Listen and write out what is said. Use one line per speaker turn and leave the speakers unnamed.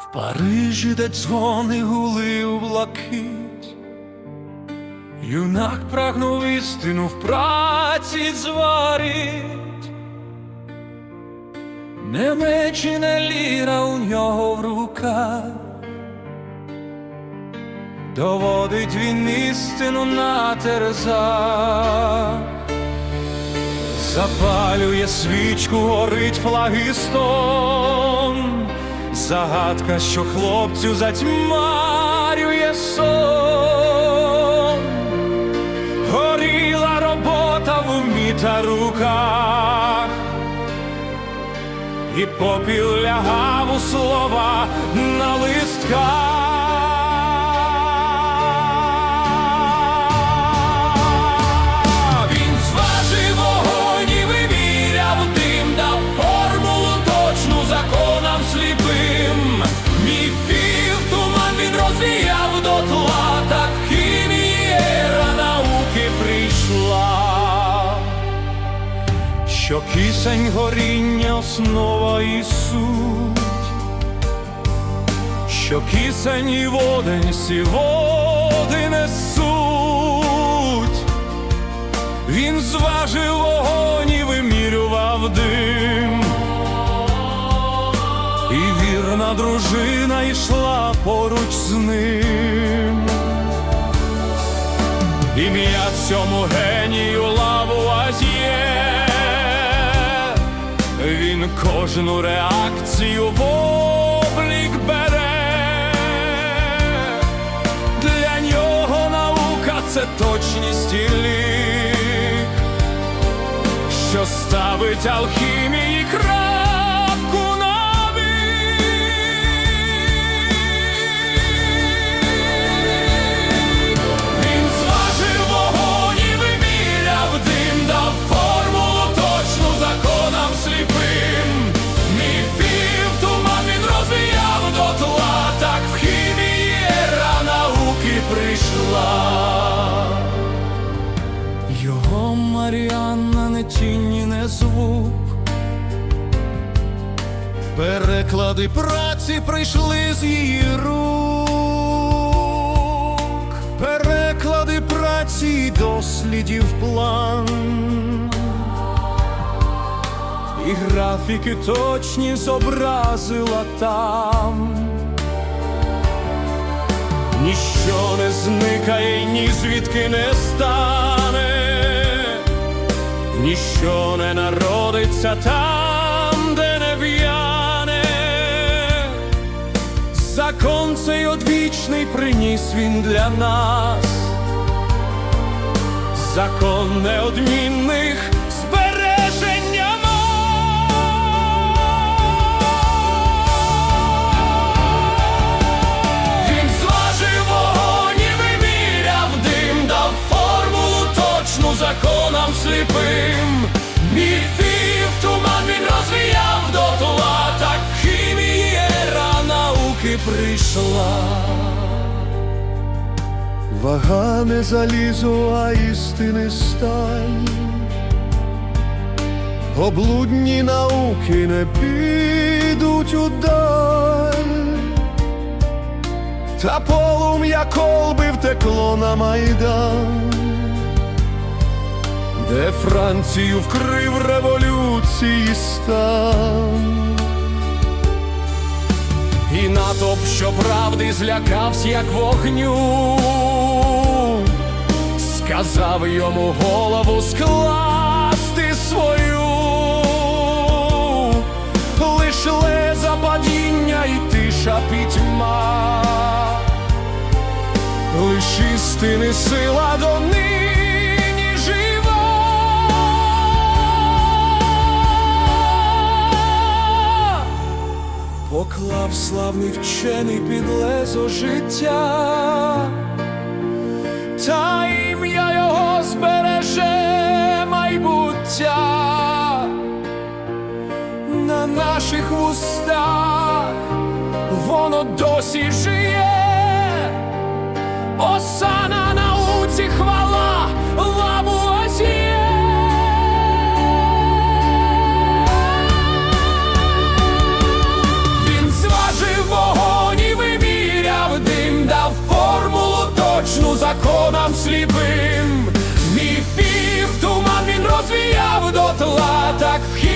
В Парижі, де дзвони гули у блакить, юнак прагнув істину в праці зварить, не ліра у нього в руках, доводить він істину на терзах. Запалює свічку, горить флагистон, загадка, що хлопцю затьмарює сон, горіла робота в умі та руках, і попіл лягав у слова на листках. Що кисень горіння основа і суть, що кисень і водень сі води несуть. Він зважив вогонь і вимірював дим. І вірна дружина йшла поруч з ним. Ім'я цьому генію Лавуазьє Він кожну реакцію в облік бере. Для нього наука це точність і лік, що ставить алхімії крапку прийшла. Його Маріанна не тінь, не звук. Переклади праці прийшли з її рук, переклади праці й дослідів план, і графіки точні зобразила там. Ніщо не зникає, ні звідки не стане, ніщо не народиться там, де не в'яне. Закон цей одвічний приніс він для нас, закон неодмінних
Вага не залізо, а істини сталь. Облудні науки не підуть удаль, та полум'я колби втекло на майдан, де Францію вкрив революції стан.
І натовп, що правди злякався, як вогню, сказав йому голову скласти свою, лиш леза падіння і тиша пітьма, лиш істини сила до нині Поклав славний вчений під лезо життя, та ім'я його збереже майбуття. На наших устах законам сліпим, міфів туман він розвіяв до тла так вхід.